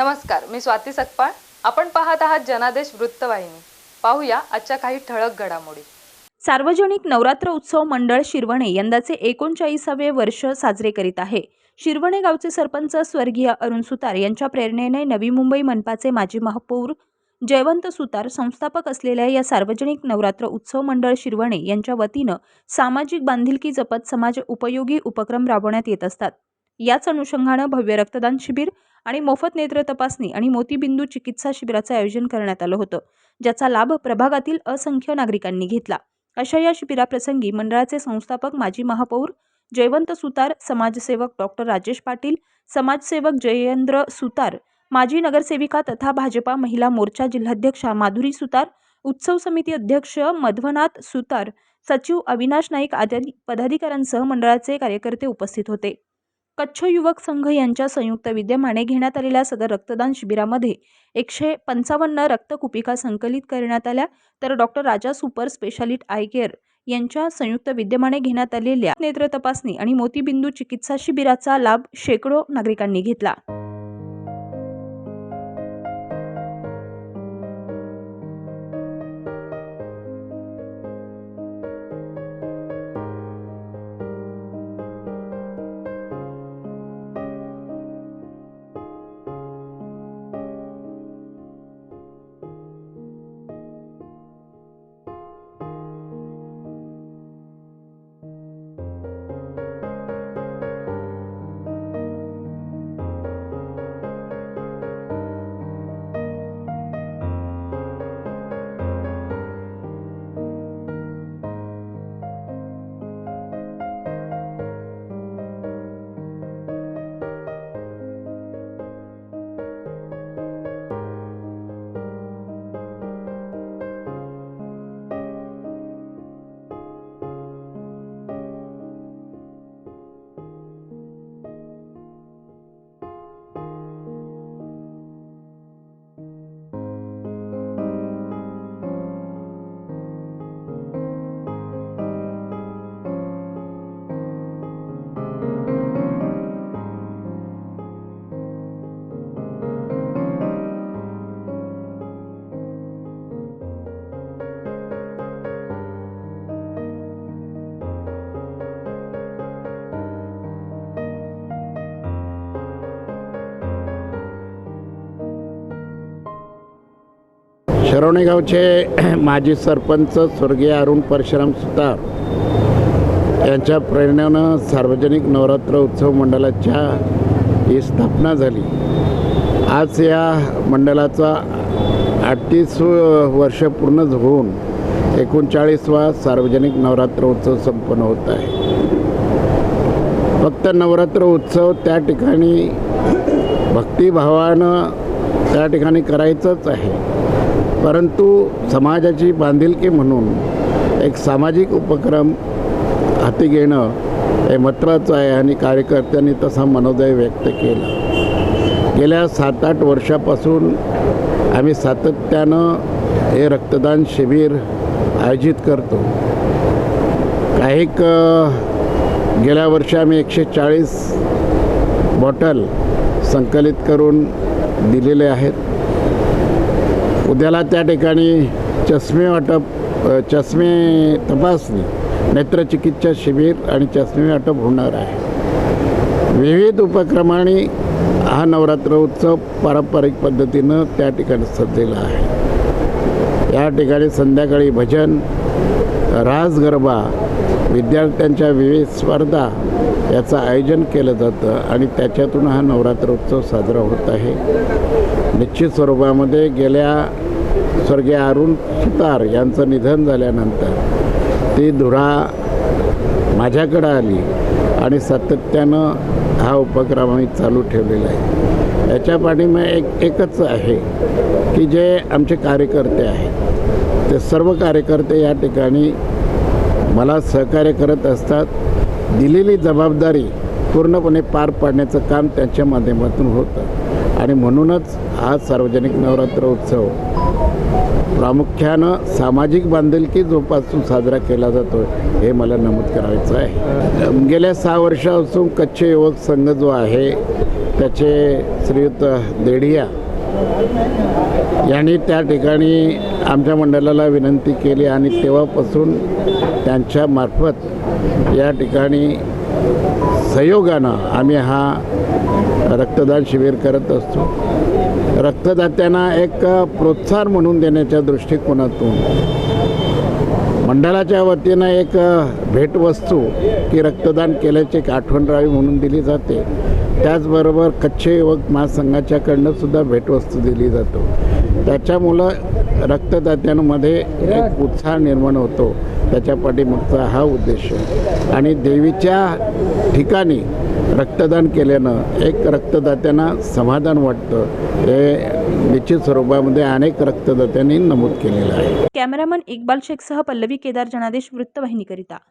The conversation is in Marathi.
नमस्कार मी स्वाती सकपाळ. आपण पाहत आहात जनादेश वृत्तवाहिनी. पाहूया आजच्या काही ठळक घडामोडी. सार्वजनिक नवरात्र उत्सव मंडळ शिरवणे यंदाचे एकोणचाळीसावे वर्ष साजरे करीत आहे. शिरवणे गावचे सरपंच स्वर्गीय अरुण सुतार यांच्या प्रेरणेने नवी मुंबई मनपाचे माजी महापौर जयवंत सुतार संस्थापक असलेल्या या सार्वजनिक नवरात्र उत्सव मंडळ शिरवणे यांच्या वतीनं सामाजिक बांधिलकी जपत समाज उपयोगी उपक्रम राबवण्यात येत असतात. याच अनुषंगानं भव्य रक्तदान शिबिर आणि मोफत नेत्र तपासणी आणि मोतीबिंदू चिकित्सा शिबिराचं आयोजन करण्यात आलं होतं ज्याचा लाभ प्रभागातील असंख्य नागरिकांनी घेतला. अशा या शिबिराप्रसंगी मंडळाचे संस्थापक माजी महापौर जयवंत सुतार समाजसेवक डॉक्टर राजेश पाटील समाजसेवक जयेंद्र सुतार माजी नगरसेविका तथा भाजपा महिला मोर्चा जिल्हाध्यक्षा माधुरी सुतार उत्सव समिती अध्यक्ष मध्वनाथ सुतार सचिव अविनाश नाईक आदी पदाधिकाऱ्यांसह मंडळाचे कार्यकर्ते उपस्थित होते. कच्छ युवक संघ यांच्या संयुक्त विद्यमाने घेण्यात आलेल्या सदर रक्तदान शिबिरामध्ये एकशे पंचावन्न रक्तकुपिका संकलित करण्यात आल्या. तर doctor Raja super speciality eye care यांच्या संयुक्त विद्यमाने घेण्यात आलेल्या नेत्र तपासणी आणि मोतीबिंदू चिकित्सा शिबिराचा लाभ शेकडो नागरिकांनी घेतला. शिरोणे गावचे माजी सरपंच स्वर्गीय अरुण परशुराम सुतार यांच्या प्रेरणेनं सार्वजनिक नवरात्र उत्सव मंडळाच्या ही स्थापना झाली. आज या मंडळाचा अठ्ठीस वर्ष पूर्ण होऊन एकोणचाळीसवा सार्वजनिक नवरात्र उत्सव संपन्न होत आहे. फक्त नवरात्र उत्सव त्या ठिकाणी भक्तिभावानं त्या ठिकाणी करायचंच आहे. परंतु समाजाची बांधिलकी म्हणून एक सामाजिक उपक्रम हाती घेणं हे महत्त्वाचं आहे आणि कार्यकर्त्यांनी तसा मनोदय व्यक्त केला. गेल्या सात आठ वर्षापासून आम्ही सातत्यानं हे रक्तदान शिबिर आयोजित करतो. काही क- गेल्या वर्षी आम्ही एकशे चाळीस बॉटल संकलित करून दिलेले आहेत. उद्याला त्या ठिकाणी चष्मे वाटप चष्मे तपासणी नेत्रचिकित्सा शिबिर आणि चष्मे वाटप होणार आहे. विविध उपक्रमाने हा नवरात्र उत्सव पारंपरिक पद्धतीनं त्या ठिकाणी सजलेला आहे. या ठिकाणी संध्याकाळी भजन रास गरबा विद्यार्थ्यांच्या विविध स्पर्धा याचं आयोजन केलं जातं आणि त्याच्यातून हा नवरात्र उत्सव साजरा होत आहे. निश्चित स्वरूपामध्ये गेल्या स्वर्गीय अरुण सुतार यांचं निधन झाल्यानंतर ती धुरा माझ्याकडं आली आणि सातत्यानं हा उपक्रम आम्ही चालू ठेवलेला आहे. याच्या पाठीमा एक एकच आहे की जे आमचे कार्यकर्ते आहेत ते सर्व कार्यकर्ते या ठिकाणी मला सहकार्य करत असतात. दिलेली जबाबदारी पूर्णपणे पार पाडण्याचं काम त्यांच्या माध्यमातून होतं. आणि म्हणूनच हा सार्वजनिक नवरात्र उत्सव प्रामुख्यानं सामाजिक बांधिलकी जोपासून साजरा केला जातो हे मला नमूद करायचं आहे. गेल्या सहा वर्षापासून कच्छ युवक संघ जो आहे त्याचे श्रीयुत देढिया यांनी त्या ठिकाणी आमच्या मंडळाला विनंती केली आणि तेव्हापासून त्यांच्या मार्फत या ठिकाणी सहयोगानं आम्ही हा रक्तदान शिबिर करत असतो. रक्तदात्यांना एक प्रोत्साहन म्हणून देण्याच्या दृष्टिकोनातून मंडळाच्या वतीनं एक भेटवस्तू की रक्तदान केल्याची एक आठवण राहावी म्हणून दिली जाते. त्याचबरोबर कच्छ युवक महासंघाच्याकडनं सुद्धा भेटवस्तू दिली जातो. त्याच्यामुळं रक्तदात्यांमध्ये एक उत्साह निर्माण होतो. त्याच्या पाठीमागचा हा उद्देश. आणि देवीच्या ठिकाणी रक्तदान केल्यानं एक रक्तदात्यांना समाधान वाटतं. हे निश्चित स्वरूपामध्ये अनेक रक्तदात्यांनी नमूद केलेलं आहे. कॅमेरामन इक्बाल शेखसह पल्लवी केदार जनादेश वृत्तवाहिनीकरिता.